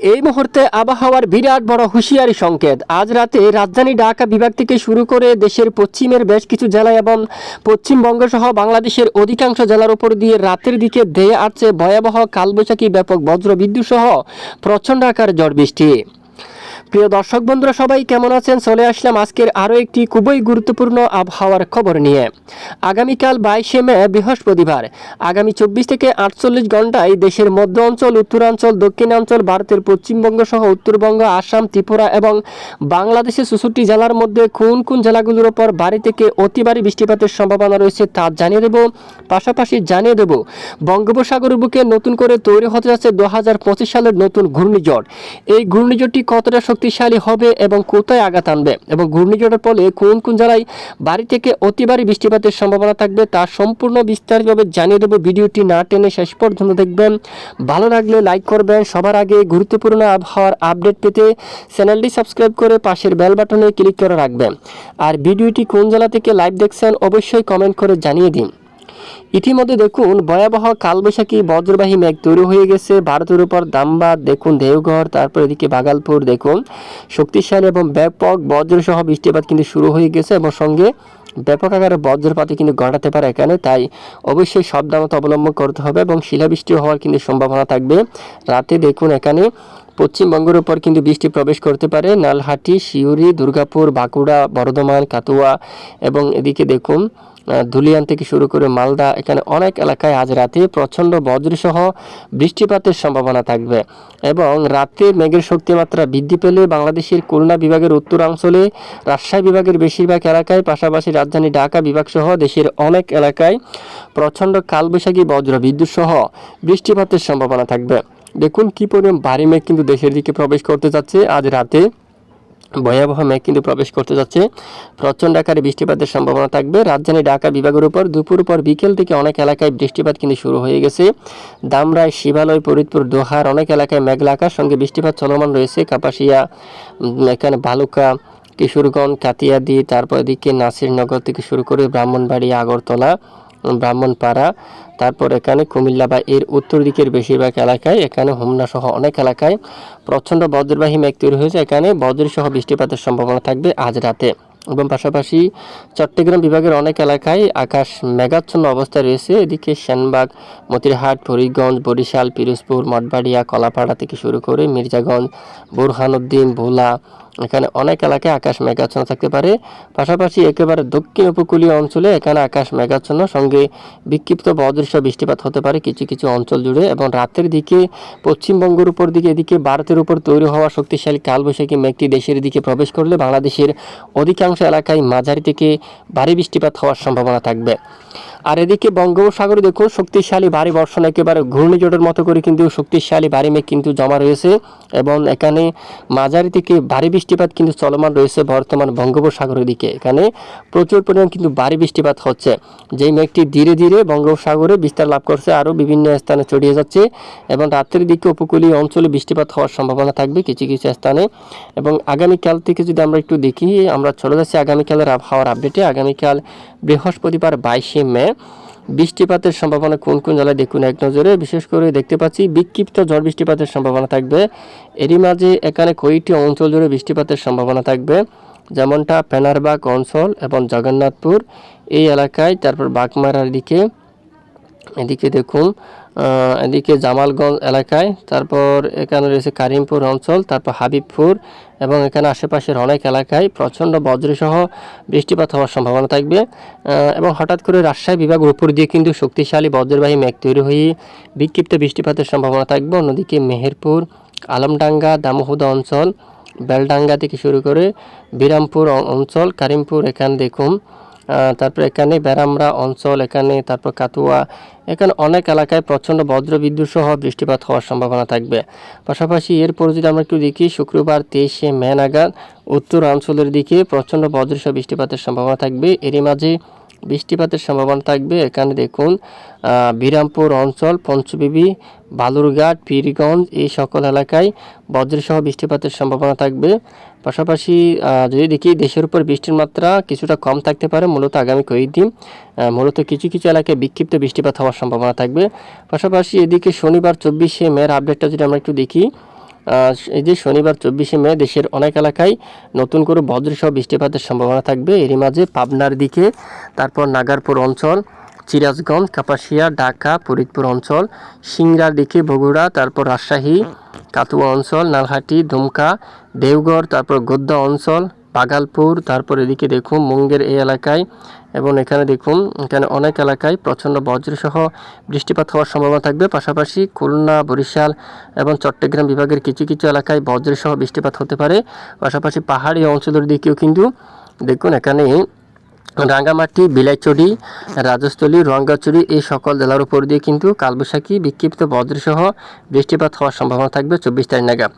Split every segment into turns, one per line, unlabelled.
এই মুহূর্তে আবহাওয়ার বিরাট বড় হুঁশিয়ারি সংকেত। আজ রাতে রাজধানী ঢাকা বিভাগ থেকে শুরু করে দেশের পশ্চিমের বেশ কিছু জেলা এবং পশ্চিমবঙ্গ সহ বাংলাদেশের অধিকাংশ জেলার উপর দিয়ে রাতের দিকে ধেয়ে আসছে ভয়াবহ কালবৈশাখী ব্যাপক বজ্রবিদ্যুৎ সহ প্রচণ্ড আকার ঝড় বৃষ্টি। প্রিয় দর্শক বন্ধুরা, সবাই কেমন আছেন? চলে আসলাম আজকের আরও একটি খুবই গুরুত্বপূর্ণ আবহাওয়ার খবর নিয়ে। আগামীকাল বাইশে মে, বৃহস্পতিবার। আগামী চব্বিশ থেকে আটচল্লিশ ঘন্টায় দেশের মধ্য অঞ্চল, উত্তরাঞ্চল, দক্ষিণাঞ্চল, ভারতের পশ্চিমবঙ্গ সহ উত্তরবঙ্গ, আসাম, ত্রিপুরা এবং বাংলাদেশের চৌষট্টি জেলার মধ্যে কোন কোন জেলাগুলোর ওপর বাড়ি থেকে অতি ভারী বৃষ্টিপাতের সম্ভাবনা রয়েছে তা জানিয়ে দেব। পাশাপাশি জানিয়ে দেব, বঙ্গোপসাগরের বুকে নতুন করে তৈরি হতে যাচ্ছে দু সালের নতুন ঘূর্ণিঝড়। এই ঘূর্ণিঝড়টি কতটা শক্তিশালী হবে এবং কোথায় আঘাত আনবে এবং ঘূর্ণিঝড়ের ফলে কোন কোন জেলায় বাড়ি থেকে অতি ভারী বৃষ্টিপাতের সম্ভাবনা থাকবে তা সম্পূর্ণ বিস্তারিতভাবে জানিয়ে দেবো। ভিডিওটি না টেনে শেষ পর্যন্ত দেখবেন। ভালো লাগলে লাইক করবেন। সবার আগে গুরুত্বপূর্ণ আবহাওয়ার আপডেট পেতে চ্যানেলটি সাবস্ক্রাইব করে পাশের বেল বাটনে ক্লিক করে রাখবেন। আর ভিডিওটি কোন জেলা থেকে লাইভ দেখছেন অবশ্যই কমেন্ট করে জানিয়ে দিন। ইতিমধ্যে দেখুন, ভয়াবহ কালবৈশাখী বজ্রবাহী মেঘ তৈরি হয়ে গেছে। ভারতের উপর দামবাদ, দেখুন, দেওঘর, তারপর এদিকে বাগালপুর, দেখুন। শক্তিশালী এবং ব্যাপক বজ্রসহ বৃষ্টিপাত কিন্তু শুরু হয়ে গেছে এবং সঙ্গে ব্যাপক আকারে বজ্রপাতই কিন্তু ঘটাতে পারে এখানে। তাই অবশ্যই সাবধানতা অবলম্বন করতে হবে এবং শিলাবৃষ্টি হওয়ার কিন্তু সম্ভাবনা থাকবে। রাতে দেখুন এখানে পশ্চিমবঙ্গের উপর কিন্তু বৃষ্টি প্রবেশ করতে পারে। নালহাটি শিউরি দুর্গাপুর, বাঁকুড়া, বর্ধমান কাতুয়া এবং এদিকে দেখুন ধুলিয়ান থেকে শুরু করে মালদা, এখানে অনেক এলাকায় আজ রাতে প্রচণ্ড বজ্রসহ বৃষ্টিপাতের সম্ভাবনা থাকবে এবং রাতে মেঘের শক্তিমাত্রা বৃদ্ধি পেলে বাংলাদেশের খুলনা বিভাগের উত্তরাঞ্চলে, রাজশাহী বিভাগের বেশিরভাগ এলাকায়, পাশাপাশি রাজধানী ঢাকা বিভাগ সহ দেশের অনেক এলাকায় প্রচণ্ড কালবৈশাখী বজ্র বিদ্যুৎ সহ বৃষ্টিপাতের সম্ভাবনা থাকবে। দেখুন কি পরিমাণ ভারী মেঘ কিন্তু দেশের দিকে প্রবেশ করতে যাচ্ছে। আজ রাতে ভয়াবহ মেঘ কিন্তু প্রবেশ করতে যাচ্ছে। প্রচণ্ড আকারে বৃষ্টিপাতের সম্ভাবনা থাকবে। রাজধানী ঢাকা বিভাগের উপর দুপুর পর বিকেল থেকে অনেক এলাকায় বৃষ্টিপাত কিন্তু শুরু হয়ে গেছে। দামরাই, শিবালয়, ফরিদপুর, দোহার অনেক এলাকায় মেঘলা আকাশ, সঙ্গে বৃষ্টিপাত চলমান রয়েছে। কাপাসিয়া এখানে বালুকা, কিশোরগঞ্জ, কাতিয়াদি, তারপর এদিকে নাসিরনগর থেকে শুরু করে ব্রাহ্মণবাড়ি আগরতলা ব্রাহ্মণপাড়া, তারপর এখানে কুমিল্লা বা এর উত্তর দিকের বেশিরভাগ এলাকায় এখানে হোমনা সহ অনেক এলাকায় প্রচণ্ড বজ্রবাহী মেঘ তৈরি হয়েছে। এখানে বজ্রসহ বৃষ্টিপাতের সম্ভাবনা থাকবে আজ রাতে। এবং পাশাপাশি চট্টগ্রাম বিভাগের অনেক এলাকায় আকাশ মেঘাচ্ছন্ন অবস্থায় রয়েছে। এদিকে সেনবাগ, মতিরহাট, ফরিদগঞ্জ, বরিশাল, পিরোজপুর, মঠবাড়িয়া, কলাপাড়া থেকে শুরু করে মির্জাগঞ্জ, বুরহানুদ্দিন, ভোলা এখানে অনেক এলাকায় আকাশ মেঘাচ্ছন্ন থাকতে পারে। পাশাপাশি একেবারে দক্ষিণ উপকূলীয় অঞ্চলে এখানে আকাশ মেঘাচ্ছন্ন। সঙ্গে বিক্ষিপ্ত বদৃশ্য বৃষ্টিপাত হতে পারে কিছু কিছু অঞ্চল জুড়ে এবং রাতের দিকে পশ্চিমবঙ্গের উপর দিকে, এদিকে ভারতের উপর তৈরি হওয়া শক্তিশালী কালবৈশাখী মেঘটি দেশের দিকে প্রবেশ করলে বাংলাদেশের অধিকাংশ এলাকায় মাঝারি থেকে ভারী বৃষ্টিপাত হওয়ার সম্ভাবনা থাকবে। আর এদিকে বঙ্গোপসাগরে দেখুন, শক্তিশালী ভারী বর্ষণ একেবারে ঘূর্ণিঝড়ের মতো করে কিন্তু শক্তিশালী ভারী মেঘ কিন্তু জমা রয়েছে এবং এখানে মাঝারি থেকে ভারী বৃষ্টিপাত কিন্তু চলমান রয়েছে বর্তমান বঙ্গোপসাগরের দিকে। এখানে প্রচুর পরিমাণ কিন্তু ভারী বৃষ্টিপাত হচ্ছে। যেই মেঘটি ধীরে ধীরে বঙ্গোপসাগরে বিস্তার লাভ করছে, আরও বিভিন্ন স্থানে ছড়িয়ে যাচ্ছে এবং রাতের দিকে উপকূলীয় অঞ্চলে বৃষ্টিপাত হওয়ার সম্ভাবনা থাকবে কিছু কিছু স্থানে। এবং আগামীকাল থেকে যদি আমরা একটু দেখি, আমরা চলে যাচ্ছি আগামীকালের আবহাওয়ার আপডেটে। আগামীকাল বৃহস্পতিবার বাইশে মে বৃষ্টিপাতের সম্ভাবনা কোন কোন জেলায় দেখুন এক নজরে। বিশেষ করে দেখতে পাচ্ছি, বিক্ষিপ্ত ঝড় বৃষ্টিপাতের সম্ভাবনা থাকবে। এরই মাঝে এখানে কয়েকটি অঞ্চল জুড়ে বৃষ্টিপাতের সম্ভাবনা থাকবে। যেমনটা ফেনারবাগ অঞ্চল এবং জগন্নাথপুর। এই এলাকায়, তারপর বাগমারার দিকে এদিকে দেখুন এদিকে জামালগঞ্জ এলাকায়, তারপর এখানে রয়েছে কারিমপুর অঞ্চল, তারপর হাবিবপুর, এবং এখানে আশেপাশের অনেক এলাকায় প্রচণ্ড বজ্রসহ বৃষ্টিপাত হওয়ার সম্ভাবনা থাকবে। এবং হঠাৎ করে রাজশাহী বিভাগের উপর দিয়ে কিন্তু শক্তিশালী বজ্রবাহী মেঘ তৈরি হয়ে বিক্ষিপ্ত বৃষ্টিপাতের সম্ভাবনা থাকবে। অন্যদিকে মেহেরপুর, আলমডাঙ্গা, দামোহদা অঞ্চল, বেলডাঙ্গা থেকে শুরু করে বিরামপুর অঞ্চল, কারিমপুর, এখানে দেখুন তারপর এখানে বেরামরা অঞ্চল, এখানে তারপর কাতুয়া, এখানে অনেক এলাকায় প্রচণ্ড বজ্র বিদ্যুৎ সহ বৃষ্টিপাত হওয়ার সম্ভাবনা থাকবে। পাশাপাশি এরপর যদি আমরা একটু দেখি, শুক্রবার তেইশে মে নাগাদ উত্তরাঞ্চলের দিকে প্রচণ্ড বজ্রসহ বৃষ্টিপাতের সম্ভাবনা থাকবে। এরই মাঝে বৃষ্টিপাতের সম্ভাবনা থাকবে। এখানে দেখুন বিরামপুর অঞ্চল, পঞ্চবিবি, বালুরঘাট, পীরগঞ্জ, এই সকল এলাকায় বজ্রসহ বৃষ্টিপাতের সম্ভাবনা থাকবে। পাশাপাশি যদি দেখি দেশের উপর বৃষ্টির মাত্রা কিছুটা কম থাকতে পারে, মূলত আগামী কয়েকদিন মূলত কিছু কিছু এলাকায় বিক্ষিপ্ত বৃষ্টিপাত হওয়ার সম্ভাবনা থাকবে। পাশাপাশি এদিকে শনিবার, চব্বিশে মের আপডেটটা যদি আমরা একটু দেখি এই যে শনিবার চব্বিশে মে দেশের অনেক এলাকায় নতুন করে বজ্রসহ বৃষ্টিপাতের সম্ভাবনা থাকবে। এরই মাঝে পাবনার দিকে, তারপর নাগারপুর অঞ্চল চিরাজগঞ্জ কাপাসিয়া, ঢাকা, ফরিদপুর অঞ্চল, সিংড়ার দিকে বগুড়া, তারপর রাজশাহী, কাতুয়া অঞ্চল, নালহাটি, দুমকা দেওগড় তারপর গোদ্দা অঞ্চল বাগালপুর তারপর এদিকে দেখুন মুঙ্গের এই এলাকায় এবং এখানে দেখুন, এখানে অনেক এলাকায় প্রচণ্ড বজ্রসহ বৃষ্টিপাত হওয়ার সম্ভাবনা থাকবে। পাশাপাশি খুলনা, বরিশাল এবং চট্টগ্রাম বিভাগের কিছু কিছু এলাকায় বজ্রসহ বৃষ্টিপাত হতে পারে। পাশাপাশি পাহাড়ি অঞ্চলের দিকেও কিন্তু দেখুন এখানে রাঙ্গামাটি, বিলাইচড়ি, রাজস্থলী রঙ্গাচড়ি এই সকল জেলার উপর দিয়ে কিন্তু কালবৈশাখী বিক্ষিপ্ত বজ্রসহ বৃষ্টিপাত হওয়ার সম্ভাবনা থাকবে চব্বিশ তারিখ নাগাদ।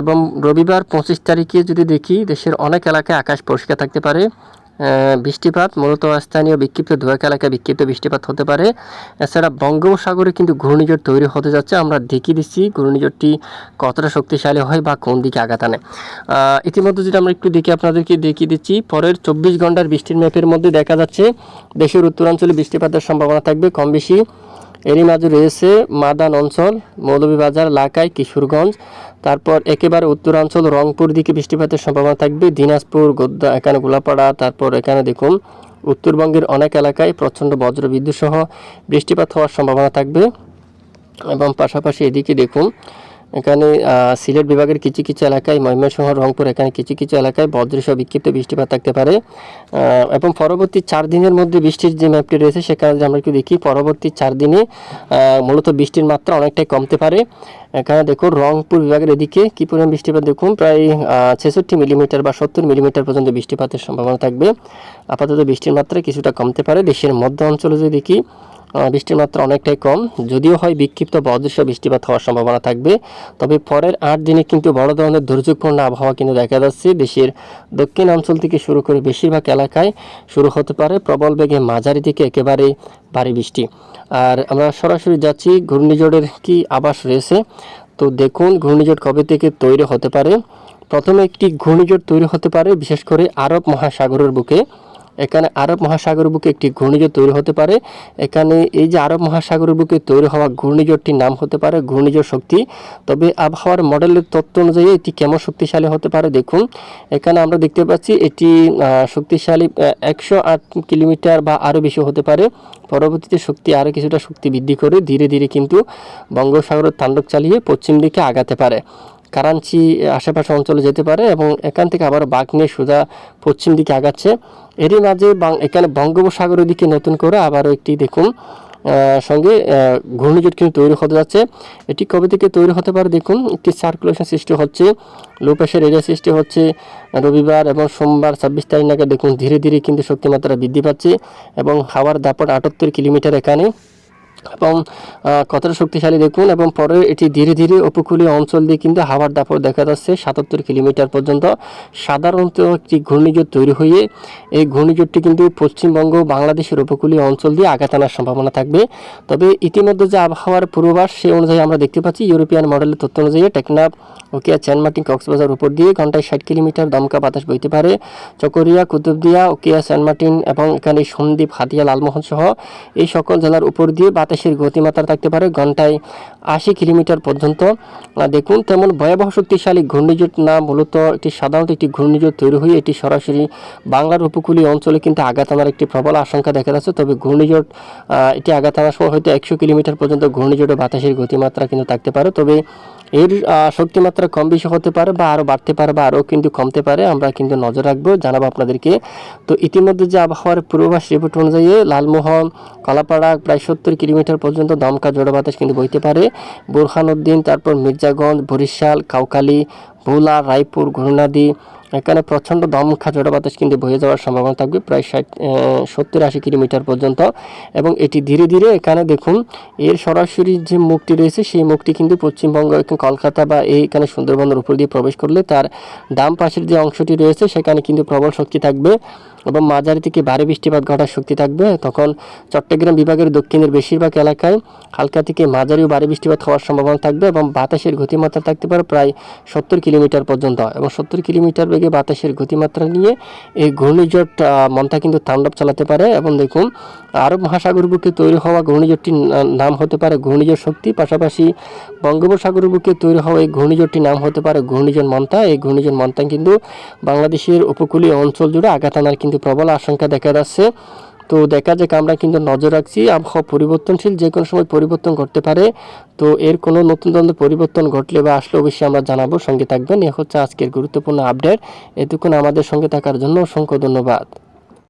এবং রবিবার পঁচিশ তারিখে যদি দেখি, দেশের অনেক এলাকায় আকাশ পরিষ্কার থাকতে পারে। বৃষ্টিপাত মূলত স্থানীয় বিক্ষিপ্ত ধোয়াকা এলাকায় বিক্ষিপ্ত বৃষ্টিপাত হতে পারে। এছাড়া বঙ্গোপসাগরে কিন্তু ঘূর্ণিঝড় তৈরি হতে যাচ্ছে। আমরা দেখিয়ে দিচ্ছি ঘূর্ণিঝড়টি কতটা শক্তিশালী হয় বা কোন দিকে আঘাত আনে। ইতিমধ্যে যেটা আমরা একটু দেখি আপনাদেরকে দেখিয়ে দিচ্ছি, পরের চব্বিশ ঘণ্টার বৃষ্টির ম্যাপের মধ্যে দেখা যাচ্ছে দেশের উত্তরাঞ্চলে বৃষ্টিপাতের সম্ভাবনা থাকবে কম বেশি। এরই মাঝে রয়েছে মাদান অঞ্চল, মৌলভীবাজার, লাকাই, কিশোরগঞ্জ। তারপর একেবারে উত্তরাঞ্চল, রংপুর দিকে বৃষ্টিপাতের সম্ভাবনা থাকবে। দিনাজপুর গোদ্দা এখানে গোলাপাড়া, তারপর এখানে দেখুন, উত্তরবঙ্গের অনেক এলাকায় প্রচণ্ড বজ্রবিদ্যুৎ সহ বৃষ্টিপাত হওয়ার সম্ভাবনা থাকবে। এবং পাশাপাশি এদিকে দেখুন এখানে সিলেট বিভাগের কিছু কিছু এলাকায়, ময়মনসিংহ, রংপুর, এখানে কিছু কিছু এলাকায় বজ্রসহ বিক্ষিপ্ত বৃষ্টিপাত থাকতে পারে। এবং পরবর্তী চার দিনের মধ্যে বৃষ্টির যে ম্যাপটি রয়েছে সেখানে আমরা একটু দেখি, পরবর্তী চার দিনে মূলত বৃষ্টির মাত্রা অনেকটাই কমতে পারে। এখানে দেখুন, রংপুর বিভাগের এদিকে কি পরিমাণ বৃষ্টিপাত? দেখুন, প্রায় ছেষট্টি মিলিমিটার বা সত্তর মিলিমিটার পর্যন্ত বৃষ্টিপাতের সম্ভাবনা থাকবে। আপাতত বৃষ্টির মাত্রা কিছুটা কমতে পারে। দেশের মধ্য অঞ্চলে যদি দেখি বৃষ্টির মাত্রা অনেকটাই কম। যদিও হয় বিক্ষিপ্ত বা অদৃশ্য বৃষ্টিপাত হওয়ার সম্ভাবনা থাকবে। তবে পরের আট দিনে কিন্তু বড় ধরনের দুর্যোগপূর্ণ আবহাওয়া কিন্তু দেখা যাচ্ছে। দেশের দক্ষিণ অঞ্চল থেকে শুরু করে বেশিরভাগ এলাকায় শুরু হতে পারে প্রবল বেগে মাঝারি থেকে একেবারে ভারী বৃষ্টি। আর আমরা সরাসরি যাচ্ছি, ঘূর্ণিঝড়ের কি আবাস রয়েছে? তো দেখুন, ঘূর্ণিঝড় কবে থেকে তৈরি হতে পারে? প্রথমে একটি ঘূর্ণিঝড় তৈরি হতে পারে, বিশেষ করে আরব মহাসাগরের বুকে। এখানে আরব মহাসাগর বুকে একটি ঘূর্ণিঝড় তৈরি হতে পারে। এখানে এই যে আরব মহাসাগরের বুকে তৈরি হওয়া ঘূর্ণিঝড়টির নাম হতে পারে ঘূর্ণিঝড় শক্তি। তবে আবহাওয়ার মডেলের তত্ত্ব অনুযায়ী এটি কেমন শক্তিশালী হতে পারে দেখুন। এখানে আমরা দেখতে পাচ্ছি এটি শক্তিশালী একশো আট কিলোমিটার বা আরও বেশি হতে পারে। পরবর্তীতে শক্তি আরও কিছুটা শক্তি বৃদ্ধি করে ধীরে ধীরে কিন্তু বঙ্গোপসাগরের তাণ্ডব চালিয়ে পশ্চিম দিকে আগাতে পারে। কারাঞ্চি আশেপাশে অঞ্চলে যেতে পারে এবং এখান থেকে আবার বাঘ নিয়ে সোজা পশ্চিম দিকে আগাচ্ছে। এরই মাঝে এখানে বঙ্গোপসাগরের দিকে নতুন করে আবারও একটি দেখুন সঙ্গে ঘূর্ণিঝড় কিন্তু তৈরি হতে যাচ্ছে। এটি কবে থেকে তৈরি হতে পারে দেখুন, একটি সার্কুলেশন সৃষ্টি হচ্ছে লো প্রেশার এরিয়া সৃষ্টি হচ্ছে রবিবার এবং সোমবার ছাব্বিশ তারিখ নাগাদ দেখুন, ধীরে ধীরে কিন্তু শক্তিমাত্রা বৃদ্ধি পাচ্ছে এবং হাওয়ার দাপট আটাত্তর কিলোমিটার এখানে। এবং কতটা শক্তিশালী দেখুন এবং পরে এটি ধীরে ধীরে উপকূলীয় অঞ্চল দিয়ে কিন্তু হাওয়ার দাপট দেখা যাচ্ছে সাতাত্তর কিলোমিটার পর্যন্ত। সাধারণত একটি ঘূর্ণিঝড় তৈরি হয়ে এই ঘূর্ণিঝড়টি কিন্তু পশ্চিমবঙ্গ বাংলাদেশের উপকূলীয় অঞ্চল দিয়ে আঘাত আনার সম্ভাবনা থাকবে। তবে ইতিমধ্যে যে আবহাওয়ার পূর্বাভাস সে অনুযায়ী আমরা দেখতে পাচ্ছি, ইউরোপিয়ান মডেলের তথ্য অনুযায়ী টেকনাফ ওকিয়া চ্যানমার্টিন কক্সবাজার উপর দিয়ে ঘন্টায় ষাট কিলোমিটার দমকা বাতাস বইতে পারে। চকরিয়া, কুতুবদিয়া ওকিয়া সেন্টমার্টিন এবং এখানে সন্দ্বীপ হাতিয়া, লালমোহন সহ এই সকল জেলার উপর দিয়ে বাতাসের গতিমাত্রা থাকতে পারে ঘন্টায় আশি কিলোমিটার পর্যন্ত। দেখুন, তেমন ভয়াবহ শক্তিশালী ঘূর্ণিঝড় না মূলত একটি সাধারণত একটি ঘূর্ণিঝড় তৈরি হয়ে এটি সরাসরি বাংলার উপকূলীয় অঞ্চলে কিন্তু আঘাত আনার একটি প্রবল আশঙ্কা দেখা যাচ্ছে। তবে ঘূর্ণিঝড় এটি আঘাত আনার সময় হয়তো একশো কিলোমিটার পর্যন্ত ঘূর্ণিঝড়ে বাতাসের গতিমাত্রা কিন্তু থাকতে পারে। তবে এর শক্তি শক্তিমাত্রা কম বেশি হতে পারে বা আরও বাড়তে পারে বা আরও কিন্তু কমতে পারে, আমরা কিন্তু নজর রাখব, জানাব আপনাদেরকে। তো ইতিমধ্যে যে আবহাওয়ার পূর্বাভাস রিপোর্ট অনুযায়ী লালমোহন, কলাপাড়া প্রায় সত্তর কিলোমিটার পর্যন্ত দমকা জোড়া বাতাস কিন্তু বইতে পারে। বোরহানুদ্দিন, তারপর মির্জাগঞ্জ, বরিশাল কাউকালি ভোলা, রায়পুর ঘূর্ণাদি এখানে প্রচণ্ড দমখা জোড়া বাতাস কিন্তু বয়ে যাওয়ার সম্ভাবনা থাকবে, প্রায় ষাট সত্তর আশি কিলোমিটার পর্যন্ত। এবং এটি ধীরে ধীরে এখানে দেখুন, এর সরাসরি যে মুখটি রয়েছে, সেই মুখটি কিন্তু পশ্চিমবঙ্গ কলকাতা বা এইখানে সুন্দরবনের উপর দিয়ে প্রবেশ করলে তার ডান পাশের যে অংশটি রয়েছে, সেখানে কিন্তু প্রবল শক্তি থাকবে। এবং মাঝারি থেকে ভারী বৃষ্টিপাত ঘটার শক্তি থাকবে। তখন চট্টগ্রাম বিভাগের দক্ষিণের বেশিরভাগ এলাকায় হালকা থেকে মাঝারি ও ভারী বৃষ্টিপাত হওয়ার সম্ভাবনা থাকবে এবং বাতাসের গতিমাত্রা থাকতে পারে প্রায় সত্তর কিলোমিটার পর্যন্ত। এবং সত্তর কিলোমিটার বেগে বাতাসের গতিমাত্রা নিয়ে এই ঘূর্ণিঝড় মন্থা কিন্তু তাণ্ডব চালাতে পারে। এবং দেখুন, আরব মহাসাগর বুকে তৈরি হওয়া ঘূর্ণিঝড়টির নাম হতে পারে ঘূর্ণিঝড় শক্তি। পাশাপাশি বঙ্গোপসাগর বুকে তৈরি হওয়া এই ঘূর্ণিঝড়টির নাম হতে পারে ঘূর্ণিঝড় মন্থা। এই ঘূর্ণিঝড় মন্থা কিন্তু বাংলাদেশের উপকূলীয় অঞ্চল জুড়ে আঘাত আনার কিন্তু প্রবল আশঙ্কা দেখা যাচ্ছে। তো দেখা যাক, আমরা কিন্তু নজর রাখছি, আবহাওয়া পরিবর্তনশীল যে কোনো সময় পরিবর্তন করতে পারে। তো এর কোনো নতুন ধরনের পরিবর্তন ঘটলে বা আসলে অবশ্যই আমরা জানাব। সঙ্গে থাকবেন, এ হচ্ছে আজকের গুরুত্বপূর্ণ আপডেট। এতক্ষণ আমাদের সঙ্গে থাকার জন্য অসংখ্য ধন্যবাদ।